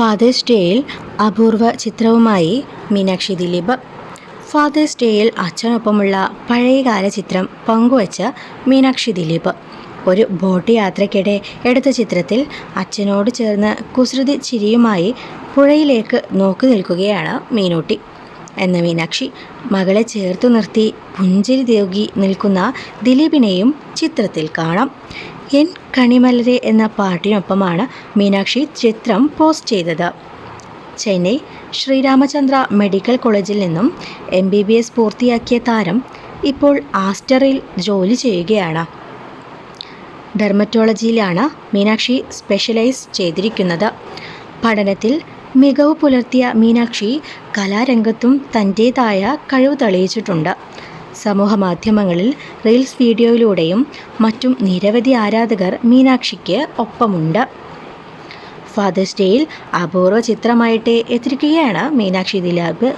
Fathers ഡേയിൽ അപൂർവ ചിത്രവുമായി Meenakshi Dileep. Fathers ഡേയിൽ അച്ഛനൊപ്പമുള്ള പഴയകാല ചിത്രം പങ്കുവച്ച മീനാക്ഷി ദിലീപ്. ഒരു ബോട്ട് യാത്രയ്ക്കിടെ എടുത്ത ചിത്രത്തിൽ അച്ഛനോട് ചേർന്ന് കുസൃതി ചിരിയുമായി പുഴയിലേക്ക് നോക്കി നിൽക്കുകയാണ് മീനൂട്ടി. എന്ന മീനാക്ഷി മകളെ ചേർത്തു നിർത്തി പുഞ്ചിരി തേകി നിൽക്കുന്ന ദിലീപിനെയും ചിത്രത്തിൽ കാണാം. എൻ കണിമലരെ എന്ന പാട്ടിനൊപ്പമാണ് മീനാക്ഷി ചിത്രം പോസ്റ്റ് ചെയ്തത്. ചെന്നൈ ശ്രീരാമചന്ദ്ര മെഡിക്കൽ കോളേജിൽ നിന്നും എം ബി ബി എസ് പൂർത്തിയാക്കിയ താരം ഇപ്പോൾ ആസ്റ്ററിൽ ജോലി ചെയ്യുകയാണ്. ഡെർമറ്റോളജിയിലാണ് മീനാക്ഷി സ്പെഷ്യലൈസ് ചെയ്തിരിക്കുന്നത്. പഠനത്തിൽ മികവ് പുലർത്തിയ മീനാക്ഷി കലാരംഗത്തും തന്റേതായ കഴിവ് തെളിയിച്ചിട്ടുണ്ട്. സമൂഹ മാധ്യമങ്ങളിൽ റീൽസ് വീഡിയോയിലൂടെയും മറ്റും നിരവധി ആരാധകർ മീനാക്ഷിക്ക് ഒപ്പമുണ്ട്. ഫാദേഴ്സ് ഡേയിൽ അപൂർവ ചിത്രമായിട്ട് എത്തിരിക്കുകയാണ് മീനാക്ഷി ദിലാബ്